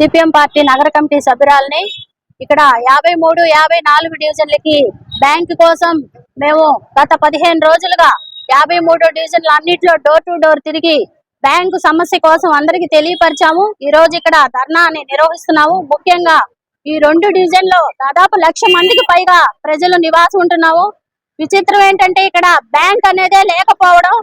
CPM party నగర committee సభ్యురాలని ఇక్కడ యాభై మూడు యాభై నాలుగు డివిజన్లకి బ్యాంక్ కోసం మేము గత పదిహేను రోజులుగా యాభై మూడు డివిజన్లు అన్నింటిలో డోర్ టు డోర్ తిరిగి బ్యాంకు సమస్య కోసం అందరికి తెలియపరిచాము. ఈ రోజు ఇక్కడ ధర్నాని నిర్వహిస్తున్నాము. ముఖ్యంగా ఈ రెండు డివిజన్లో దాదాపు లక్ష మందికి పైగా ప్రజలు నివాసం ఉంటున్నాము. విచిత్రం ఏంటంటే ఇక్కడ బ్యాంక్ అనేదే లేకపోవడం.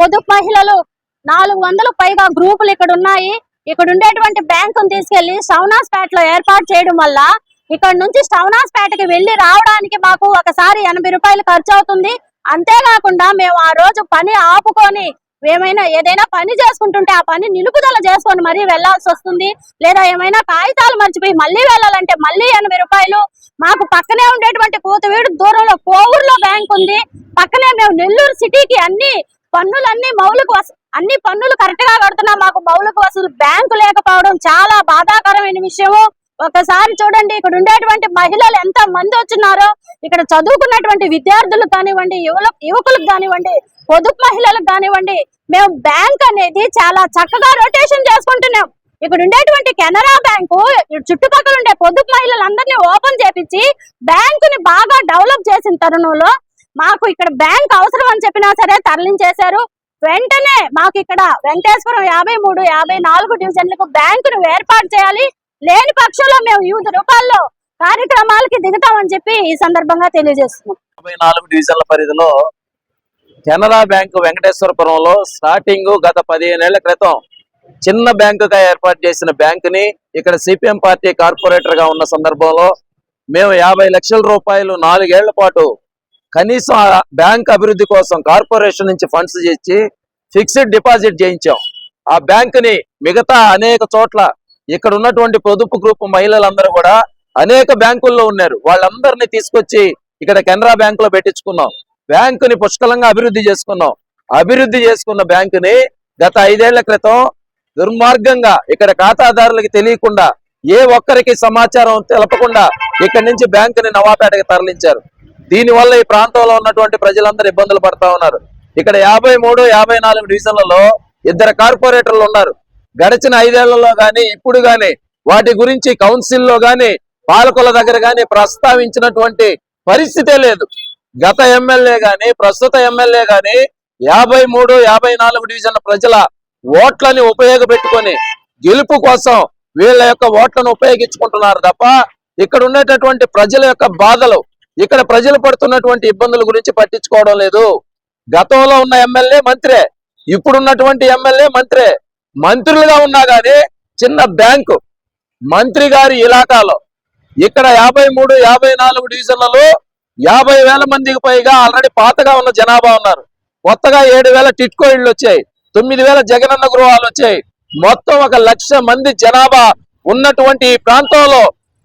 పొదుపు మహిళలు నాలుగు వందలు పైగా గ్రూపులు ఇక్కడ ఉన్నాయి. ఇక్కడ ఉండేటువంటి బ్యాంకును తీసుకెళ్ళి స్టౌనాస్ పేట లో ఏర్పాటు చేయడం వల్ల ఇక్కడ నుంచి స్టౌనాస్ పేటకి వెళ్ళి రావడానికి మాకు ఒకసారి ఎనభై రూపాయలు ఖర్చు అవుతుంది. అంతేకాకుండా మేము ఆ రోజు పని ఆపుకొని ఏమైనా ఏదైనా పని చేసుకుంటుంటే ఆ పని నిలుపుదల చేసుకొని మరీ వెళ్ళాల్సి వస్తుంది. లేదా ఏమైనా కాగితాలు మర్చిపోయి మళ్ళీ వెళ్ళాలంటే మళ్ళీ ఎనభై రూపాయలు. మాకు పక్కనే ఉండేటువంటి కూతవీడు దూరంలో కోవూరులో బ్యాంక్ ఉంది. పక్కనే మేము నెల్లూరు సిటీకి అన్ని పన్నులన్నీ మౌలిక అన్ని పన్నులు కరెక్ట్గా కడుతున్నాం. మాకు మౌలిక వసతులు బ్యాంకు లేకపోవడం చాలా బాధాకరమైన విషయము. ఒకసారి చూడండి ఇక్కడ ఉండేటువంటి మహిళలు ఎంత మంది వచ్చినారో. ఇక్కడ చదువుకున్నటువంటి విద్యార్థులకు కానివ్వండి యువల యువకులకు కానివ్వండి పొదుపు మహిళలకు కానివ్వండి మేము బ్యాంక్ అనేది చాలా చక్కగా రొటేషన్ చేసుకుంటున్నాం. ఇక్కడ ఉండేటువంటి కెనరా బ్యాంకు చుట్టుపక్కల ఉండే పొదుపు మహిళలందరినీ ఓపెన్ చేపించి బ్యాంకుని బాగా డెవలప్ చేసిన తరుణంలో మాకు ఇక్కడ బ్యాంక్ అవసరం అని చెప్పినా సరే తరలించేశారు. వెంటనే మాకు ఇక్కడ వెంకటేశ్వరం యాభై మూడు యాభై నాలుగు డివిజన్లకు బ్యాంకును ఏర్పాటు చేయాలి. లేని పక్షంలో మేము వివిధ రూపాల్లో కార్యక్రమాలకి దిగుతామని చెప్పి ఈ సందర్భంగా తెలియజేస్తున్నాం. యాభై నాలుగు డివిజన్ల పరిధిలో కెనరా బ్యాంకు వెంకటేశ్వరపురంలో స్టార్టింగ్ గత పదిహేనేళ్ళ క్రితం చిన్న బ్యాంకుగా ఏర్పాటు చేసిన బ్యాంకుని ఇక్కడ సిపిఎం పార్టీ కార్పొరేటర్గా ఉన్న సందర్భంలో మేము యాభై లక్షల రూపాయలు నాలుగేళ్ళ పాటు కనీసం ఆ బ్యాంక్ అభివృద్ధి కోసం కార్పొరేషన్ నుంచి ఫండ్స్ చేసి ఫిక్స్డ్ డిపాజిట్ చేయించాం. ఆ బ్యాంకుని మిగతా అనేక చోట్ల ఇక్కడ ఉన్నటువంటి పొదుపు గ్రూప్ మహిళలందరూ కూడా అనేక బ్యాంకుల్లో ఉన్నారు. వాళ్ళందరినీ తీసుకొచ్చి ఇక్కడ కెనరా బ్యాంక్లో పెట్టించుకున్నాం. బ్యాంకుని పుష్కలంగా అభివృద్ధి చేసుకున్నాం. అభివృద్ధి చేసుకున్న బ్యాంకుని గత ఐదేళ్ళ క్రితం దుర్మార్గంగా ఇక్కడ ఖాతాదారులకి తెలియకుండా ఏ ఒక్కరికి సమాచారం తెలపకుండా ఇక్కడి నుంచి బ్యాంకుని నవాపేటకి తరలించారు. దీనివల్ల ఈ ప్రాంతంలో ఉన్నటువంటి ప్రజలందరూ ఇబ్బందులు పడతా ఉన్నారు. ఇక్కడ యాభై మూడు యాభై నాలుగు డివిజన్లలో ఇద్దరు కార్పొరేటర్లు ఉన్నారు. గడిచిన ఐదేళ్ళలో కానీ ఇప్పుడు కానీ వాటి గురించి కౌన్సిల్లో గాని పాలకుల దగ్గర కానీ ప్రస్తావించినటువంటి పరిస్థితే లేదు. గత ఎమ్మెల్యే గాని ప్రస్తుత ఎమ్మెల్యే గాని యాభై మూడు యాభై నాలుగు డివిజన్ల ప్రజల ఓట్లని ఉపయోగపెట్టుకొని గెలుపు కోసం వీళ్ళ యొక్క ఓట్లను ఉపయోగించుకుంటున్నారు తప్ప ఇక్కడ ఉండేటటువంటి ప్రజల యొక్క బాధలు ఇక్కడ ప్రజలు పడుతున్నటువంటి ఇబ్బందుల గురించి పట్టించుకోవడం లేదు. గతంలో ఉన్న ఎమ్మెల్యే మంత్రే ఇప్పుడున్నటువంటి ఎమ్మెల్యే మంత్రే. మంత్రులుగా ఉన్నా కానీ చిన్న బ్యాంకు మంత్రి గారి ఇలాకాలో ఇక్కడ యాభై మూడు యాభై నాలుగు డివిజన్లలో యాభై వేల మందికి పైగా ఆల్రెడీ పాతగా ఉన్న జనాభా ఉన్నారు. కొత్తగా ఏడు వేల టిట్కో ఇళ్ళు వచ్చాయి తొమ్మిది వేల జగనన్న గృహాలు వచ్చాయి. మొత్తం ఒక లక్ష మంది జనాభా ఉన్నటువంటి ఈ ప్రాంతంలో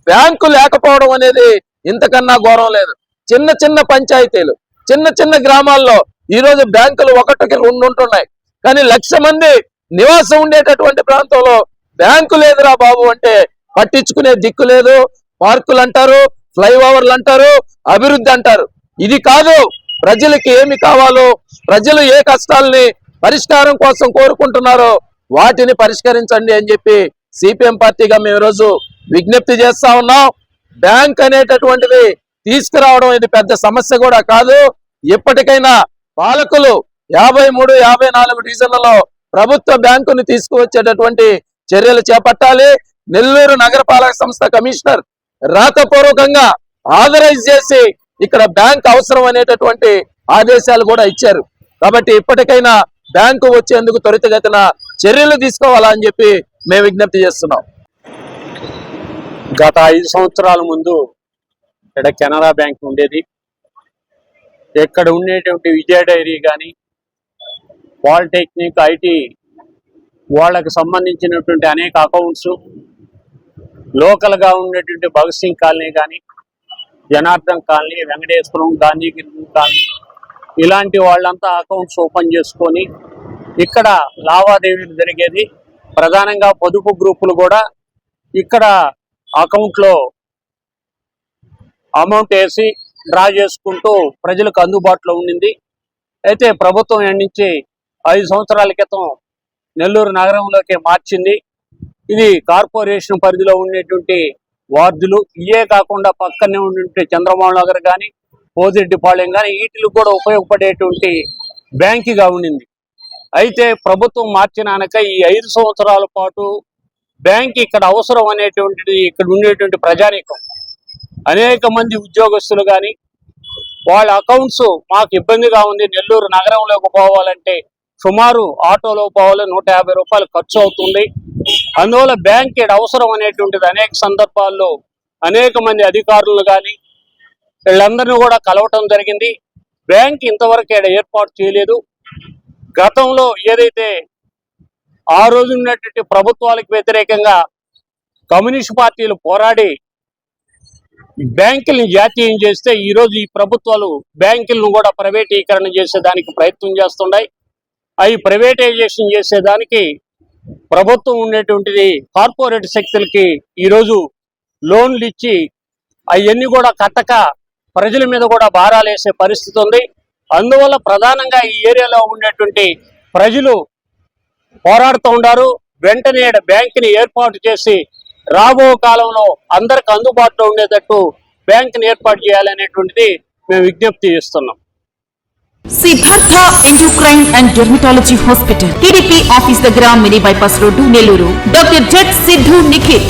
బ్యాంకు లేకపోవడం అనేది ఇంతకన్నా ఘోరం లేదు. చిన్న చిన్న పంచాయతీలు చిన్న చిన్న గ్రామాల్లో ఈ రోజు బ్యాంకులు ఒకటికి రెండు ఉంటున్నాయి. కానీ లక్ష మంది నివాసం ఉండేటటువంటి ప్రాంతంలో బ్యాంకు లేదురా బాబు అంటే పట్టించుకునే దిక్కు లేదు. పార్కులు అంటారు ఫ్లైఓవర్లు అంటారు అభివృద్ధి అంటారు. ఇది కాదు ప్రజలకి ఏమి కావాలో ప్రజలు ఏ కష్టాలని పరిష్కారం కోసం కోరుకుంటున్నారో వాటిని పరిష్కరించండి అని చెప్పి సిపిఎం పార్టీగా మేము ఈరోజు విజ్ఞప్తి చేస్తా ఉన్నాం. బ్యాంక్ అనేటటువంటిది తీసుకురావడం ఇది పెద్ద సమస్య కూడా కాదు. ఇప్పటికైనా పాలకులు యాభై మూడు యాభై నాలుగు డివిజన్లలో ప్రభుత్వ బ్యాంకుని తీసుకువచ్చేటటువంటి చర్యలు చేపట్టాలి. నెల్లూరు నగరపాలక సంస్థ కమిషనర్ రాతపూర్వకంగా ఆథరైజ్ చేసి ఇక్కడ బ్యాంక్ అవసరం అనేటటువంటి ఆదేశాలు కూడా ఇచ్చారు. కాబట్టి ఇప్పటికైనా బ్యాంకు వచ్చేందుకు త్వరితగతిన చర్యలు తీసుకోవాలని చెప్పి మేము విజ్ఞప్తి చేస్తున్నాం. గత ఐదు సంవత్సరాల ముందు ఇక్కడ కెనరా బ్యాంక్ ఉండేది. ఇక్కడ ఉండేటువంటి విజయ డైరీ కానీ పాలిటెక్నిక్ ఐటీ వాళ్ళకి సంబంధించినటువంటి అనేక అకౌంట్స్ లోకల్గా ఉండేటువంటి భగత్ సింగ్ కాలనీ కానీ జనార్దన్ కాలనీ వెంకటేశ్వరం గాంధీగిరి కాలనీ ఇలాంటి వాళ్ళంతా అకౌంట్స్ ఓపెన్ చేసుకొని ఇక్కడ లావాదేవీలు జరిగేది. ప్రధానంగా పొదుపు గ్రూపులు కూడా ఇక్కడ అకౌంట్లో అమౌంట్ వేసి డ్రా చేసుకుంటూ ప్రజలకు అందుబాటులో ఉండింది. అయితే ప్రభుత్వం నుంచి ఐదు సంవత్సరాల క్రితం నెల్లూరు నగరంలోకి మార్చింది. ఇది కార్పొరేషన్ పరిధిలో ఉండేటువంటి వార్డులు ఇవే కాకుండా పక్కనే ఉండే చంద్రబాబు నగర్ కానీ పోజిరెడ్డిపాళెం కానీ వీటికి కూడా ఉపయోగపడేటువంటి బ్యాంకుగా ఉండింది. అయితే ప్రభుత్వం మార్చినాక ఈ ఐదు సంవత్సరాల పాటు బ్యాంక్ ఇక్కడ అవసరం అనేటువంటిది ఇక్కడ ఉండేటువంటి ప్రజానీకం. అనేక మంది ఉద్యోగస్తులు కానీ వాళ్ళ అకౌంట్స్ మాకు ఇబ్బందిగా ఉంది. నెల్లూరు నగరంలోకి పోవాలంటే సుమారు ఆటోలో పోవాలి నూట యాభై రూపాయలు ఖర్చు అవుతుంది. అందువల్ల బ్యాంక్ ఇక్కడ అవసరం అనేటువంటిది అనేక సందర్భాల్లో అనేక మంది అధికారులు కానీ వీళ్ళందరినీ కూడా కలవటం జరిగింది. బ్యాంక్ ఇంతవరకు ఇక్కడ ఏర్పాటు చేయలేదు. గతంలో ఏదైతే ఆ రోజు ఉన్నటువంటి ప్రభుత్వాలకు వ్యతిరేకంగా కమ్యూనిస్ట్ పార్టీలు పోరాడి బ్యాంకులను జాతీయం చేస్తే ఈ రోజు ఈ ప్రభుత్వాలు బ్యాంకులను కూడా ప్రైవేటీకరణ చేసేదానికి ప్రయత్నం చేస్తున్నాయి. అవి ప్రైవేటైజేషన్ చేసేదానికి ప్రభుత్వం ఉండేటువంటిది కార్పొరేట్ శక్తులకి ఈరోజు లోన్లు ఇచ్చి అవన్నీ కూడా కట్టక ప్రజల మీద కూడా భారాలు వేసే పరిస్థితి ఉంది. అందువల్ల ప్రధానంగా ఈ ఏరియాలో ఉండేటువంటి ప్రజలు పోరాడుతూ ఉన్నారు వెంటనే ఈడ బ్యాంకుని ఏర్పాటు చేసి రాబో కాలంలో అందరికి అందుబాటులో ఉండేటట్టు బ్యాంకుని ఏర్పాటు చేయాలనేటువంటిది మేము విజ్ఞప్తి చేస్తున్నాం. Siddhartha endocrine and dermatology hospital TDP office దగ్గర mini bypass road Nellore. Doctor jet Siddhu Nikhit.